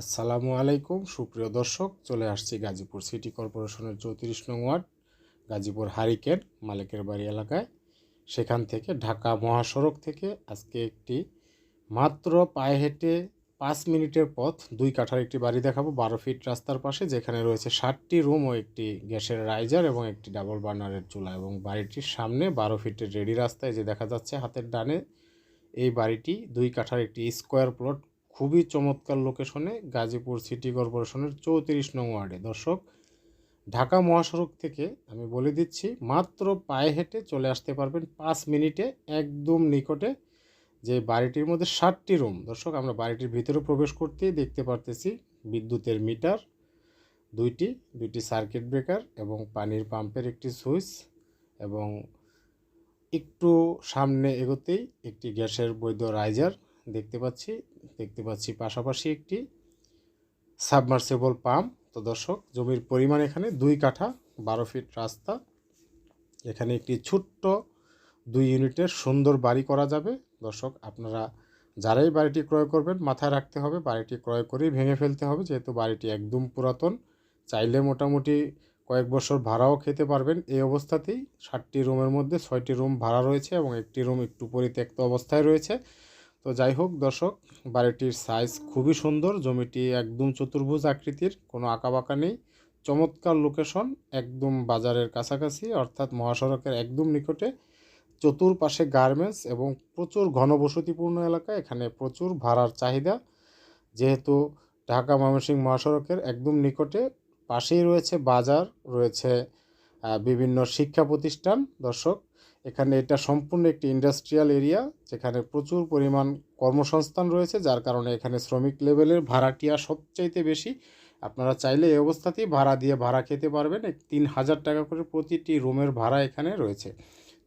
আসসালামু আলাইকুম, সুপ্রিয় দর্শক, চলে আসছি গাজীপুর সিটি কর্পোরেশনের চৌত্রিশ নং ওয়ার্ড, গাজীপুর হারিকেন, মালিকের বাড়ি এলাকায়। সেখান থেকে ঢাকা মহাসড়ক থেকে আজকে একটি মাত্র পায়ে হেঁটে পাঁচ মিনিটের পথ দুই কাঠার একটি বাড়ি দেখাবো। বারো ফিট রাস্তার পাশে যেখানে রয়েছে ষাটটি রুম ও একটি গ্যাসের রাইজার এবং একটি ডাবল বার্নারের চুলা এবং বাড়িটির সামনে বারো ফিটের রেডি রাস্তায় যে দেখা যাচ্ছে হাতের ডানে, এই বাড়িটি দুই কাঠার একটি স্কোয়ার প্লট খুবই চমৎকার লোকেশনে গাজীপুর সিটি কর্পোরেশনের চৌত্রিশ নং ওয়ার্ডে। দর্শক, ঢাকা মহাসড়ক থেকে আমি বলে দিচ্ছি, মাত্র পায়ে হেঁটে চলে আসতে পারবেন পাঁচ মিনিটে একদম নিকটে যে বাড়িটির মধ্যে ষাটটি রুম দর্শক, আমরা বাড়িটির ভিতরে প্রবেশ করতেই দেখতে পারতেছি বিদ্যুতের মিটার, দুইটি দুইটি সার্কিট ব্রেকার এবং পানির পাম্পের একটি সুইচ এবং একটু সামনে এগোতেই একটি গ্যাসের বৈধ রাইজার দেখতে পাচ্ছি দেখতে পাচ্ছি পাশাপাশি একটি সাবমার্সেবল পাম্প। তো দর্শক, জমির পরিমাণ এখানে দুই কাঠা, বারো ফিট রাস্তা। এখানে একটি ছোট্ট দুই ইউনিটের সুন্দর বাড়ি করা যাবে। দর্শক, আপনারা যারাই বাড়িটি ক্রয় করবেন, মাথায় রাখতে হবে, বাড়িটি ক্রয় করেই ভেঙে ফেলতে হবে, যেহেতু বাড়িটি একদম পুরাতন। চাইলে মোটামুটি কয়েক বছর ভাড়াও খেতে পারবেন। এই অবস্থাতেই ষাটটি রুমের মধ্যে ছয়টি রুম ভাড়া রয়েছে এবং একটি রুম একটু পরিত্যক্ত অবস্থায় রয়েছে। তো যাই হোক দর্শক, বাড়িটির সাইজ খুবই সুন্দর, জমিটি একদম চতুর্ভুজ আকৃতির, কোনো আঁকাবাঁকা নেই। চমৎকার লোকেশন একদম বাজারের কাছাকাছি, অর্থাৎ মহাসড়কের একদম নিকটে। চতুর্পাশে গার্মেন্টস এবং প্রচুর ঘনবসতিপূর্ণ এলাকা, এখানে প্রচুর ভাড়ার চাহিদা। যেহেতু ঢাকা ময়মনসিংহ মহাসড়কের একদম নিকটে, পাশেই রয়েছে বাজার, রয়েছে বিভিন্ন শিক্ষা প্রতিষ্ঠান। দর্শক এখানে এটা সম্পূর্ণ একটি ইন্ডাস্ট্রিয়াল এরিয়া যেখানে প্রচুর পরিমাণ কর্মসংস্থান রয়েছে, যার কারণে এখানে শ্রমিক লেভেলের ভাড়াটিয়া সবচাইতে বেশি। আপনারা চাইলে এই অবস্থাতেই ভাড়া দিয়ে ভাড়া খেতে পারবেন। তিন হাজার টাকা করে প্রতিটি রুমের ভাড়া এখানে রয়েছে।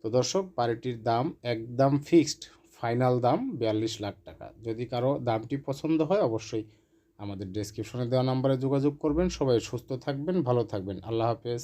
তো দর্শক, বাড়িটির দাম একদম ফিক্সড ফাইনাল দাম বিয়াল্লিশ লাখ টাকা। যদি কারও দামটি পছন্দ হয়, অবশ্যই আমাদের ডেসক্রিপশনে দেওয়া নাম্বারে যোগাযোগ করবেন। সবাই সুস্থ থাকবেন, ভালো থাকবেন। আল্লাহ হাফেজ।